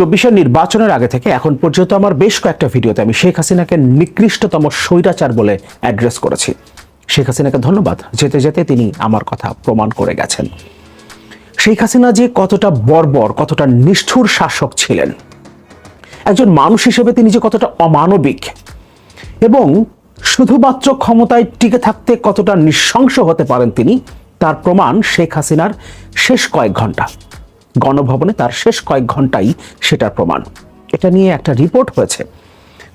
চব্বিশের নির্বাচনের আগে থেকে এখন পর্যন্ত আমার বেশ কয়েকটা ভিডিওতে আমি শেখ হাসিনাকে নিকৃষ্টতম স্বৈরাচার বলে অ্যাড্রেস করেছি। শেখ হাসিনাকে ধন্যবাদ, যেতে যেতে তিনি আমার কথা প্রমাণ করে গেছেন। শেখ হাসিনা যে কতটা বর্বর, কতটা নিষ্ঠুর শাসক ছিলেন। একজন মানুষ হিসেবে তিনি যে কতটা অমানবিক এবং শুধুমাত্র ক্ষমতায় টিকে থাকতে কতটা নৃশংস হতে পারেন তিনি, তার প্রমাণ শেখ হাসিনার শেষ কয়েক ঘণ্টা। গণভবনে তার শেষ কয়েক ঘন্টাই সেটার প্রমাণ। এটা নিয়ে একটা রিপোর্ট হয়েছে।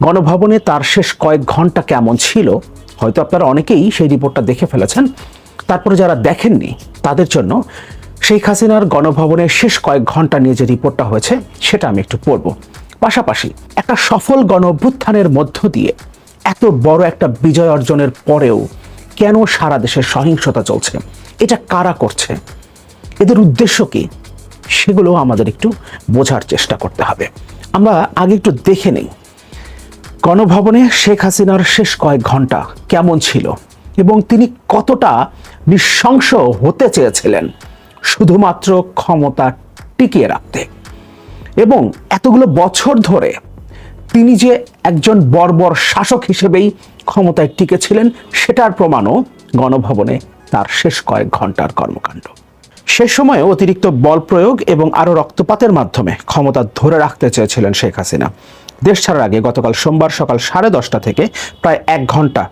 গণভবনে তার শেষ কয়েক ঘণ্টা কেমন ছিল, হয়তো আপনারা অনেকেই সেই রিপোর্টটা দেখে ফেলেছেন। তারপরে যারা দেখেননি, তাদের জন্য শেখ হাসিনার গণভবনের শেষ কয়েক ঘণ্টা নিয়ে যে রিপোর্টটা হয়েছে, সেটা আমি একটু পড়ব। পাশাপাশি একটা সফল গণ অভ্যুত্থানের মধ্য দিয়ে এত বড় একটা বিজয় অর্জনের পরেও কেন সারা দেশে সহিংসতা চলছে? এটা কারা করছে? এদের উদ্দেশ্য কি? সেগুলো আমাদের একটু বোঝার চেষ্টা করতে হবে। আমরা আগে একটু দেখে নেই। গণভবনে শেখ হাসিনার শেষ কয়েক ঘণ্টা কেমন ছিল এবং তিনি কতটা নৃশংস হতে চেয়েছিলেন, শুধুমাত্র ক্ষমতা টিকিয়ে রাখতে। এবং এতগুলো বছর ধরে তিনি যে একজন বর্বর শাসক হিসেবেই ক্ষমতায় টিকেছিলেন সেটার প্রমাণও গণভবনে তার শেষ কয়েক ঘণ্টার কর্মকাণ্ড। সে সময়ে অতিরিক্ত বল প্রয়োগ এবং আরও রক্তপাতের মাধ্যমে ক্ষমতা ধরে রাখতে চেয়েছিলেন শেখ হাসিনা। দেশ ছাড়ার আগে গতকাল সোমবার সকাল সাড়ে দশটা থেকে প্রায় এক ঘণ্টা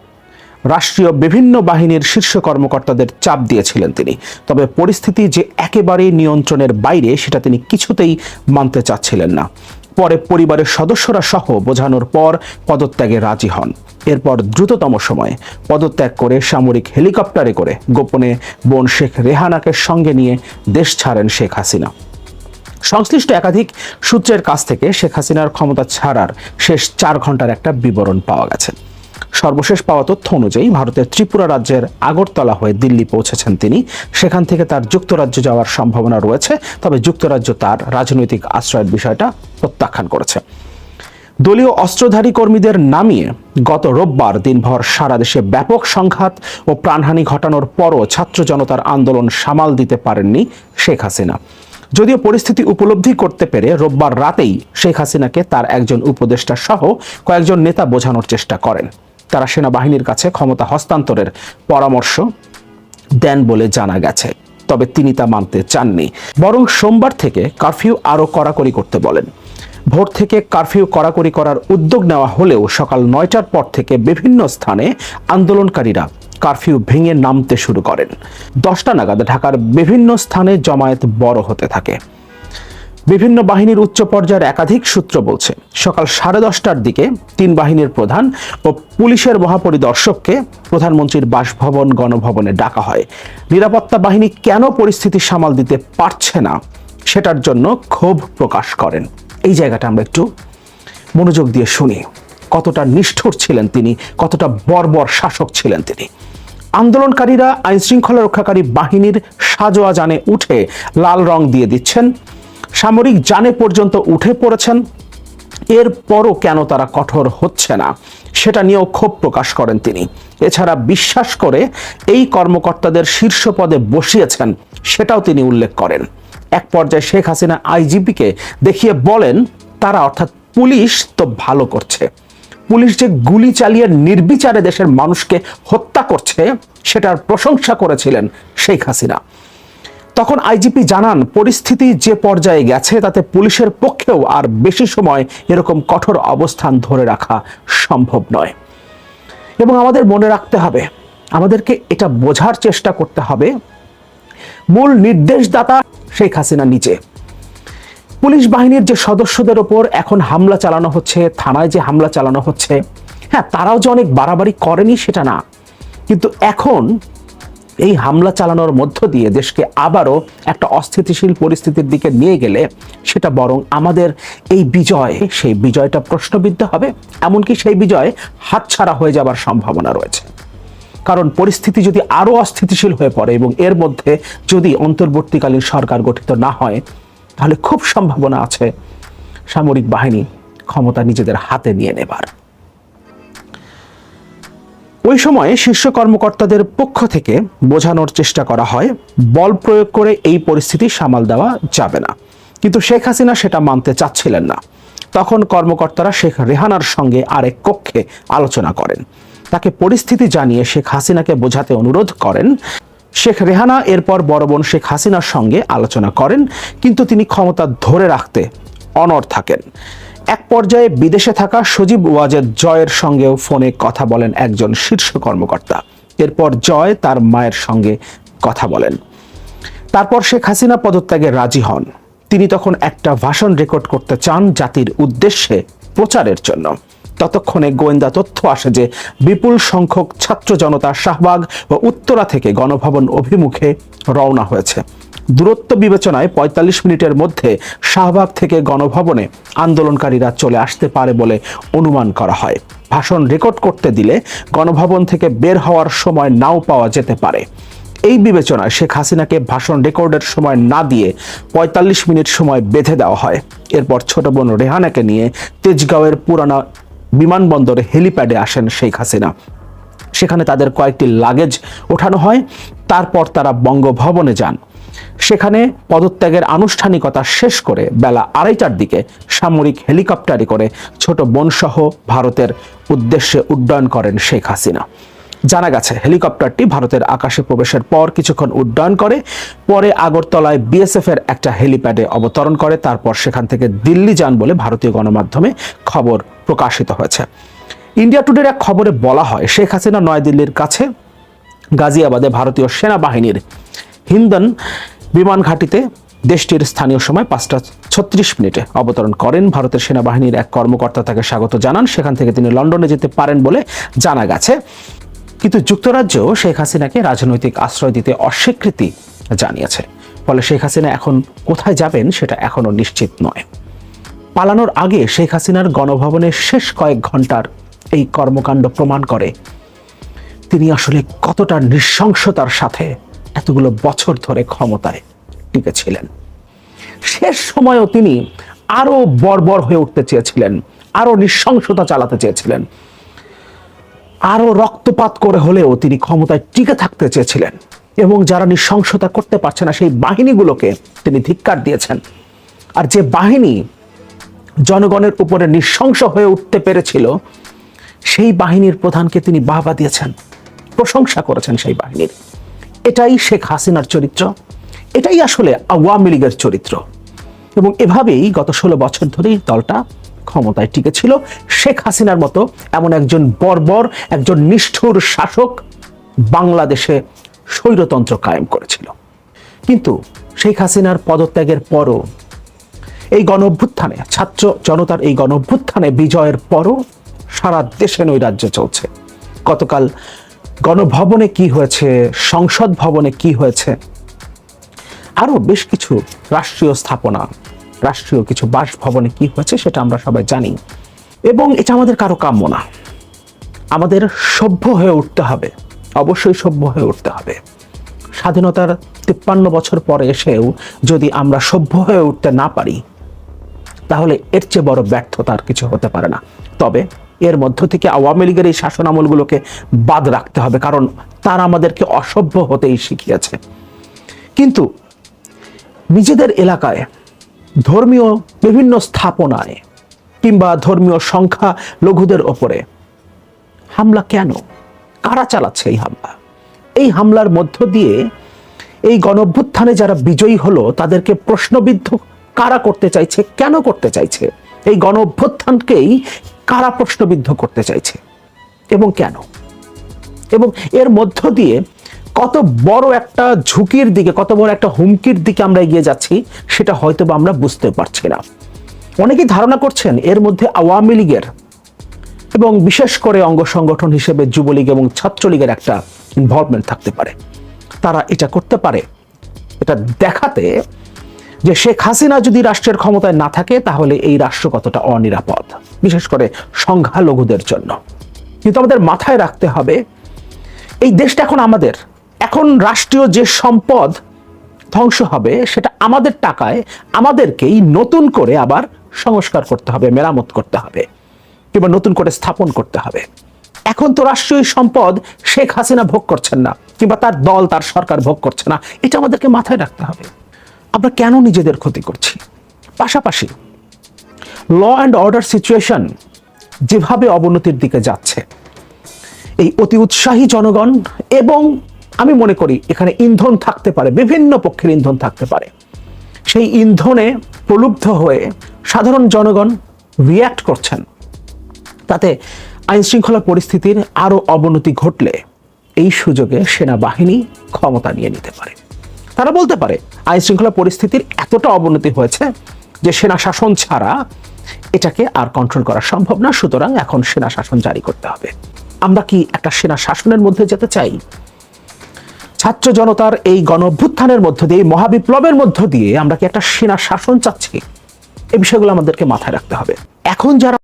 রাষ্ট্রীয় বিভিন্ন বাহিনীর শীর্ষ কর্মকর্তাদের চাপ দিয়েছিলেন তিনি। তবে পরিস্থিতি যে একেবারেই নিয়ন্ত্রণের বাইরে, সেটা তিনি কিছুতেই মানতে চাচ্ছিলেন না। পরে পরিবারের সদস্যরা সহ বোঝানোর পর পদত্যাগে রাজি হন। এরপর দ্রুততম সময়ে পদত্যাগ করে সামরিক হেলিকপ্টারে করে গোপনে বোন শেখ রেহানাকে সঙ্গে নিয়ে দেশ ছাড়েন শেখ হাসিনা। সংশ্লিষ্ট একাধিক সূত্রের কাছ থেকে শেখ হাসিনার ক্ষমতা ছাড়ার শেষ চার ঘণ্টার একটা বিবরণ পাওয়া গেছে। সর্বশেষ পাওয়া তথ্য অনুযায়ী ভারতের ত্রিপুরা রাজ্যের আগরতলা হয়ে দিল্লি পৌঁছেছেন তিনি। সেখান থেকে তার যুক্তরাজ্য যাওয়ার সম্ভাবনা রয়েছে, তবে যুক্তরাজ্য তার রাজনৈতিক আশ্রয়ের বিষয়টা প্রত্যাখ্যান করেছে। দলীয় অস্ত্রধারী কর্মীদের নামিয়ে গত রোববার দিনভর সারা দেশে ব্যাপক সংঘাত ও প্রাণহানি ঘটানোর পরও ছাত্র জনতার আন্দোলন সামাল দিতে পারেননি শেখ হাসিনা। যদিও পরিস্থিতি উপলব্ধি করতে পেরে রোববার রাতেই শেখ হাসিনাকে তার একজন উপদেষ্টা সহ কয়েকজন নেতা বোঝানোর চেষ্টা করেন। তারা সেনাবাহিনীর কাছে ক্ষমতা হস্তান্তরের পরামর্শ দেন বলে জানা গেছে। তবে তিনি তা মানতে চাননি। বরং সোমবার থেকে কারফিউ আরও কড়াকড়ি করতে বলেন। ভোর থেকে কারফিউ কড়াকড়ি করার উদ্যোগ নেওয়া হলেও সকাল নয়টার পর থেকে বিভিন্ন স্থানে আন্দোলনকারীরা কারফিউ ভেঙে নামতে শুরু করেন। দশটা নাগাদ ঢাকার বিভিন্ন স্থানে জমায়েত বড় হতে থাকে। বিভিন্ন বাহিনীর উচ্চ পর্যায়ের একাধিক সূত্র বলছে, সকাল সাড়ে দশটার দিকে তিন বাহিনীর প্রধান ও পুলিশের মহাপরিদর্শককে প্রধানমন্ত্রীর বাসভবন, গণভবনে ডাকা হয়। নিরাপত্তা বাহিনী কেন পরিস্থিতি সামাল দিতে পারছে না সেটার জন্য ক্ষোভ প্রকাশ করেন। এই জায়গাটা আমরা একটু মনোযোগ দিয়ে শুনি। কতটা নিষ্ঠুর ছিলেন তিনি, কতটা বর্বর শাসক ছিলেন তিনি। আন্দোলনকারীরা আইন শৃঙ্খলা রক্ষাকারী বাহিনীর সাজোয়া জানে উঠে লাল রং দিয়ে দিচ্ছেন। সামরিক জানে পর্যন্ত উঠে পড়েছেন। এরপরও কেন তারা কঠোর হচ্ছে না, সেটা নিয়েও ক্ষোভ প্রকাশ করেন তিনি। এছাড়া বিশ্বাস করে এই কর্মকর্তাদের শীর্ষ পদে বসিয়েছেন, সেটাও তিনি উল্লেখ করেন। এক পর্যায়ে শেখ হাসিনা আইজিপিকে দেখিয়ে বলেন, তারা অর্থাৎ পুলিশ তো ভালো করছে। পুলিশ যে গুলি চালিয়ে নির্বিচারে দেশের মানুষকে হত্যা করছে, সেটার প্রশংসা করেছিলেন শেখ হাসিনা। তখন আইজিপি জানান, পরিস্থিতি যে পর্যায়ে গেছে তাতে পুলিশের পক্ষেও আর বেশি সময় এরকম কঠোর অবস্থান ধরে রাখা সম্ভব নয়। এবং আমাদের মনে রাখতে হবে, আমাদেরকে এটা বোঝার চেষ্টা করতে হবে, মূল নির্দেশদাতা শেখ হাসিনা নিচে পুলিশ বাহিনীর যে সদস্যদের ওপর এখন হামলা চালানো হচ্ছে, থানায় যে হামলা চালানো হচ্ছে হ্যাঁ তারাও যে অনেক বাড়াবাড়ি করেনি সেটা না। কিন্তু এখন এই হামলা চালানোর মধ্য দিয়ে দেশকে আবারও একটা অস্থিতিশীল পরিস্থিতির দিকে নিয়ে গেলে সেটা বরং আমাদের এই বিজয়, সেই বিজয়টা প্রশ্নবিদ্ধ হবে, এমনকি সেই বিজয় হাতছাড়া হয়ে যাবার সম্ভাবনা রয়েছে। কারণ পরিস্থিতি যদি আরও অস্থিতিশীল হয়ে পড়ে এবং এর মধ্যে যদি অন্তর্বর্তীকালীন সরকার গঠিত না হয়, তাহলে খুব সম্ভাবনা আছে সামরিক বাহিনী ক্ষমতা নিজেদের হাতে নিয়ে নেবার। ওই সময়ে শীর্ষ কর্মকর্তাদের পক্ষ থেকে বোঝানোর চেষ্টা করা হয়, বল প্রয়োগ করে এই পরিস্থিতি সামাল দেওয়া যাবে না। কিন্তু শেখ হাসিনা সেটা মানতে চাচ্ছিলেন না। তখন কর্মকর্তারা শেখ রেহানার সঙ্গে আরেক কক্ষে আলোচনা করেন। তাকে পরিস্থিতি জানিয়ে শেখ হাসিনাকে বোঝাতে অনুরোধ করেন। শেখ রেহানা এরপর বড় বোন শেখ হাসিনার সঙ্গে আলোচনা করেন, কিন্তু তিনি ক্ষমতা ধরে রাখতে অনড় থাকেন। এক পর্যায়ে বিদেশে থাকা সজীব ওয়াজেদ জয়ের সঙ্গেও ফোনে কথা বলেন একজন শীর্ষ কর্মকর্তা। এরপর জয় তার মায়ের সঙ্গে কথা বলেন। তারপর শেখ হাসিনা পদত্যাগে রাজি হন। তিনি তখন একটা ভাষণ রেকর্ড করতে চান জাতির উদ্দেশ্যে প্রচারের জন্য। ততক্ষণে গোয়েন্দা তথ্য আসে যে বিপুল সংখ্যক ছাত্র জনতা শাহবাগ ও উত্তরা থেকে গণভবন অভিমুখে রওনা হয়েছে। দূরত্ব বিবেচনায় ৪৫ মিনিটের মধ্যে শাহবাগ থেকে গণভবনে আন্দোলনকারীরা চলে আসতে পারে বলে অনুমান করা হয়। ভাষণ রেকর্ড করতে দিলে গণভবন থেকে বের হওয়ার সময় নাও পাওয়া যেতে পারে। এই বিবেচনায় শেখ হাসিনাকে ভাষণ রেকর্ডের সময় না দিয়ে ৪৫ মিনিট সময় বেঁধে দেওয়া হয়। এরপর ছোট বোন রেহানাকে নিয়ে তেজগাঁওয়ের পুরানা বিমানবন্দরে হেলিপ্যাডে আসেন শেখ হাসিনা। সেখানে তাদের কয়েকটি লাগেজ ওঠানো হয়, তারপর তারা বঙ্গভবনে যান। সেখানে পদত্যাগের আনুষ্ঠানিকতা শেষ করে বেলা আড়াইটার দিকে সামরিক হেলিকপ্টারে করে ছোট বোনসহ ভারতের উদ্দেশ্যে উড্ডয়ন করেন শেখ হাসিনা। জানা গেছে, হেলিকপ্টারটি ভারতের আকাশে প্রবেশের পর কিছুক্ষণ উড্ডয়ন করে, পরে আগরতলায় বিএসএফ এর একটা হেলিপ্যাডে অবতরণ করে, তারপর সেখান থেকে দিল্লি যান বলে ভারতীয় গণমাধ্যমে খবর প্রকাশিত হয়েছে। ইন্ডিয়া টুডের এক খবরে বলা হয়, শেখ হাসিনা নয়াদিল্লির কাছে গাজিয়াবাদে ভারতীয় সেনাবাহিনীর হিন্দন বিমান ঘাঁটিতে দেশটির স্থানীয় সময় পাঁচটা ছত্রিশ মিনিটে অবতরণ করেন। ভারতের সেনাবাহিনীর এক কর্মকর্তা তাকে স্বাগত জানান। সেখান থেকে তিনি লন্ডনে যেতে পারেন বলে জানা গেছে। কিন্তু যুক্তরাজ্য শেখ হাসিনাকে রাজনৈতিক আশ্রয় দিতে অস্বীকৃতি জানিয়েছে। ফলে শেখ হাসিনা এখন কোথায় যাবেন সেটা এখনও নিশ্চিত নয়। পালানোর আগে শেখ হাসিনার গণভবনের শেষ কয়েক ঘণ্টার এই কর্মকাণ্ড প্রমাণ করে। তিনি আসলে কতটা নৃশংসতার সাথে এতগুলো বছর ধরে ক্ষমতায় টিকেছিলেন। শেষ সময়েও তিনি আরও বর্বর হয়ে উঠতে চেয়েছিলেন আরও নৃশংসতা চালাতে চেয়েছিলেন আরও রক্তপাত করে হলেও তিনি ক্ষমতায় টিকে থাকতে চেয়েছিলেন এবং যারা নৃশংসতা করতে পারছে না সেই বাহিনীগুলোকে তিনি ধিক্কার দিয়েছেন। আর যে বাহিনী জনগণের উপরে নৃশংস হয়ে উঠতে পেরেছিল, সেই বাহিনীর প্রধানকে তিনি বাহবা দিয়েছেন, প্রশংসা করেছেন সেই বাহিনীর। এটাই শেখ হাসিনার চরিত্র, এটাই আসলে আওয়ামী লীগের চরিত্র। এবং এভাবেই গত ষোলো বছর ধরেই দলটা ক্ষমতায় টিকেছিল। শেখ হাসিনার মতো এমন একজন বর্বর, একজন নিষ্ঠুর শাসক বাংলাদেশে স্বৈরতন্ত্র কায়েম করেছিল। কিন্তু শেখ হাসিনার পদত্যাগের পরও এই গণ অভ্যুত্থানে ছাত্র জনতার এই গণ অভ্যুত্থানে বিজয়ের পরও সারা দেশে নৈরাজ্য চলছে। গতকাল গণভবনে কি হয়েছে, সংসদ ভবনে কি হয়েছে, আরও বেশ কিছু রাষ্ট্রীয় স্থাপনা, রাষ্ট্রীয় কিছু বাসভবনে কি হয়েছে সেটা আমরা সবাই জানি। এবং এটা আমাদের কারও কাম্য না। আমাদের সভ্য হয়ে উঠতে হবে, অবশ্যই সভ্য হয়ে উঠতে হবে। স্বাধীনতার তিপ্পান্ন বছর পরে এসেও যদি আমরা সভ্য হয়ে উঠতে না পারি তাহলে এর চেয়ে বড় ব্যর্থতার কিছু হতে পারে না। তবে এর মধ্য থেকে আওয়ামী লীগের এই শাসন আমলগুলোকে বাদ রাখতে হবে, কারণ তারা আমাদেরকে অসভ্য হতেই শিখিয়েছে। কিন্তু নিজেদের এলাকায় ধর্মীয় বিভিন্ন স্থাপনায় কিংবা ধর্মীয় সংখ্যা লঘুদের ওপরে হামলা কেন? কারা চালাচ্ছে এই হামলা? এই হামলার মধ্য দিয়ে এই গণভ্যুত্থানে যারা বিজয়ী হলো, তাদেরকে প্রশ্নবিদ্ধ কারা করতে চাইছে, কেন করতে চাইছে? এই গণ অভ্যুত্থানকেই কারা প্রশ্নবিদ্ধ করতে চাইছে? এবং কেন? এবং এর মধ্য দিয়ে কত বড় একটা ঝুঁকির দিকে, কত বড় একটা হুমকির দিকে আমরা এগিয়ে যাচ্ছি, সেটা হয়তো বা আমরা বুঝতে পারছি না। অনেকেই ধারণা করছেন এর মধ্যে আওয়ামী লীগের এবং বিশেষ করে অঙ্গ সংগঠন হিসেবে যুবলীগ এবং ছাত্রলীগের একটা ইনভলভমেন্ট থাকতে পারে। তারা এটা করতে পারে। এটা দেখাতে যে শেখ হাসিনা যদি রাষ্ট্রের ক্ষমতায় না থাকে, তাহলে এই রাষ্ট্র কতটা অনিরাপদ? বিশেষ করে সংখ্যালঘুদের জন্য। কিন্তু আমাদের মাথায় রাখতে হবে, এই দেশটা এখন আমাদের। এখন রাষ্ট্রীয় যে সম্পদ ধ্বংস হবে, সেটা আমাদের টাকায়, আমাদেরকেই নতুন করে আবার সংস্কার করতে হবে, মেরামত করতে হবে, কিংবা নতুন করে স্থাপন করতে হবে। এখন তো রাষ্ট্রীয় সম্পদ শেখ হাসিনা ভোগ করছেন না, কিংবা তার দল, তার সরকার ভোগ করছে না। এটা আমাদেরকে মাথায় রাখতে হবে। আমরা কেন নিজেদের ক্ষতি করছি? পাশাপাশি ল অ্যান্ড অর্ডার সিচুয়েশন যেভাবে অবনতির দিকে যাচ্ছে, এই অতি উৎসাহী জনগণ এবং আমি মনে করি এখানে ইন্ধন থাকতে পারে, বিভিন্ন পক্ষের ইন্ধন থাকতে পারে, সেই ইন্ধনে প্রলুব্ধ হয়ে সাধারণ জনগণ রিয়্যাক্ট করছেন। তাতে আইন শৃঙ্খলা পরিস্থিতির আরও অবনতি ঘটলে এই সুযোগে সেনাবাহিনী ক্ষমতা নিয়ে নিতে পারে। তারা বলতে পারে আইন শৃঙ্খলা পরিস্থিতির এতটা অবনতি হয়েছে যে সেনা শাসন ছাড়া এটাকে আর কন্ট্রোল করা সম্ভব না, সুতরাং এখন সেনা শাসন জারি করতে হবে। আমরা কি একটা সেনা শাসনের মধ্যে যেতে চাই? ছাত্র জনতার এই গণ অভ্যুত্থানের মধ্য দিয়ে মহাবিপ্লবের মধ্য দিয়ে আমরা কি একটা সেনা শাসন চাচ্ছি? এই বিষয়গুলো আমাদেরকে মাথায় রাখতে হবে। এখন যারা